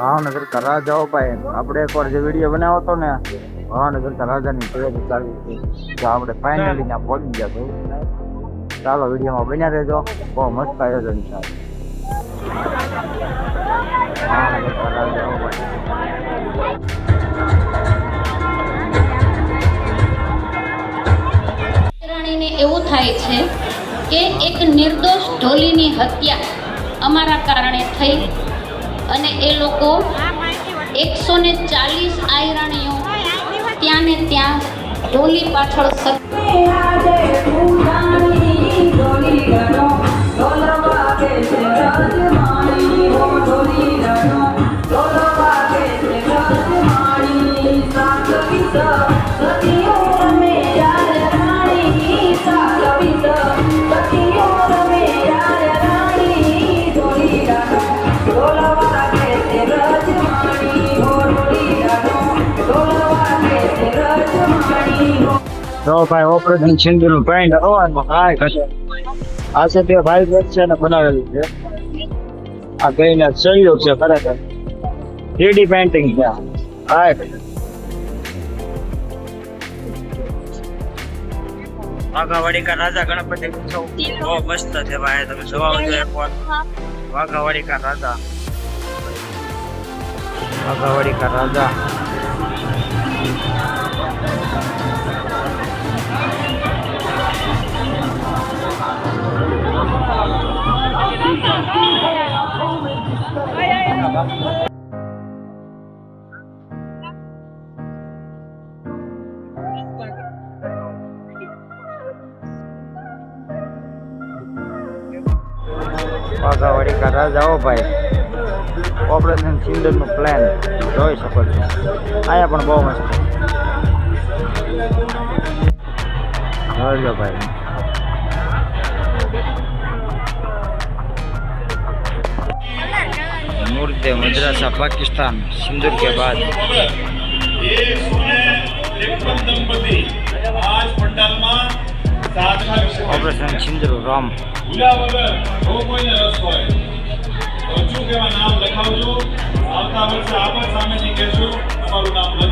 ભાવનગર કા રાજા હો ભાઈ. આપણે એકવાર જે વીડિયો બનાવ્યો હતો ને, ભાવનગર કા રાજાની તૈયારી ચાલુ હતી. તો આપણે ફાઇનલી ત્યાં પહોંચી ગયા ભાઈ ચાલો વિડીયોમાં બન્યા રહેજો. બહુ મસ્ત આયોજન છે. ભાવનગર એવું થાય છે કે એક નિર્દોષ ઢોલીની હત્યા અમારા કારણે થઈ અને એ લોકો એકસો ને ચાલીસ આયરાણીઓ ત્યાં ને ત્યાં ઢોલી પાછળ સત તો ભાઈ ઓપરેશન સિંધુ નું પેન્ટ હવાનું કાંઈ ઘટે આ છે તે ભાઈ વચ્ચે ને બનાવેલું છે. આ કઈને સહયોગ છે, ખરેખર. થ્રીડી પેન્ટિંગ છે આ. કાંઈ ઘટે વાઘાવાડી રાજા ગણપતિ ઉત્સવ. બહુ મસ્ત છે ભાઈ, તમે જોવા આવજો એકવાર. વાઘાવાડી કા રાજા. વાઘાવાડી કા રાજા. વાઘાવાડી કા રાજા હો ભાઈ. ઓપરેશન સિંદરનું પ્લાન જોઈ શકો છો. અહીંયા પણ બહુ મસ્ત. છે ભાઈ. मुर्दे मद्रासा पाकिस्तान सिंदूर के बाद ये दंपति आज पंडाल में ऑपरेशन सिंदूर राम નામ લખાવજો આવતા વર્ષે આપ સામેથી કહેજો તમારું નામ